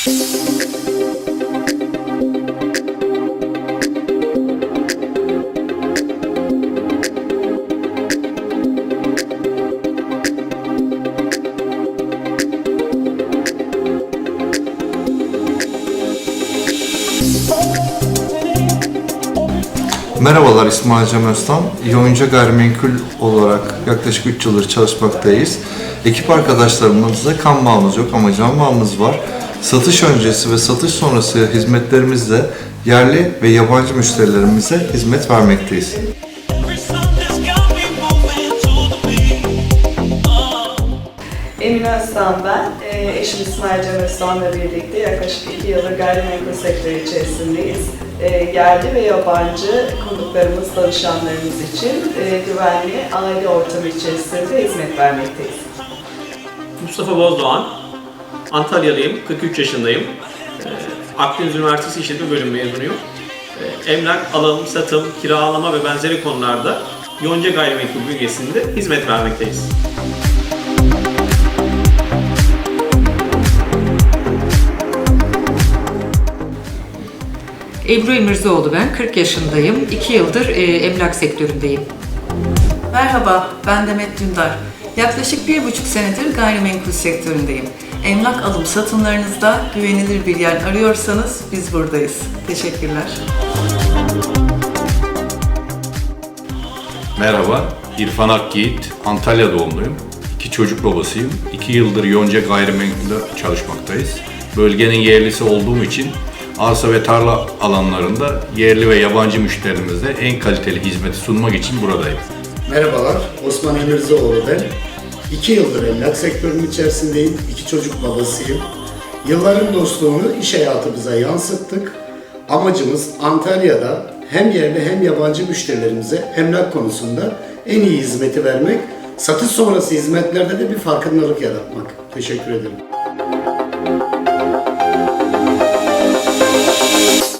Merhabalar İsmail Cem Öztan. Yonca Gayrimenkul olarak yaklaşık 3 yıldır çalışmaktayız. Ekip arkadaşlarımızla kan bağımız yok ama can bağımız var. Satış öncesi ve satış sonrası hizmetlerimizle yerli ve yabancı müşterilerimize hizmet vermekteyiz. Emine Öztan ben. Ee, Eşim İsmail Cem Öztan'la birlikte yaklaşık iki yıldır gayrimenkul sektörü içerisindeyiz. Ee, Yerli ve yabancı konuklarımız, danışanlarımız için e, güvenli aile ortamı içerisinde hizmet vermekteyiz. Mustafa Bozdoğan, Antalyalıyım, 43 yaşındayım. Ee, Akdeniz Üniversitesi İşletme Bölümü mezunuyum. Ee, Emlak, alım, satım, kiralama ve benzeri konularda Yonca Gayrimenkul bünyesinde hizmet vermekteyiz. Ebru Emirzoğlu ben, 40 yaşındayım. 2 yıldır e, emlak sektöründeyim. Merhaba, ben Demet Dündar. Yaklaşık bir buçuk senedir gayrimenkul sektöründeyim. Emlak alım satımlarınızda güvenilir bir yer arıyorsanız biz buradayız. Teşekkürler. Merhaba, İrfan Akyiğit, Antalya doğumluyum. İki çocuk babasıyım. İki yıldır Yonca Gayrimenkul'de çalışmaktayız. Bölgenin yerlisi olduğum için arsa ve tarla alanlarında yerli ve yabancı müşterimizle en kaliteli hizmeti sunmak için buradayım. Merhabalar, Osman Emirzoğlu ben. İki yıldır emlak sektörünün içerisindeyim, iki çocuk babasıyım. Yılların dostluğunu iş hayatımıza yansıttık. Amacımız Antalya'da hem yerli hem yabancı müşterilerimize emlak konusunda en iyi hizmeti vermek, satış sonrası hizmetlerde de bir farkındalık yaratmak. Teşekkür ederim.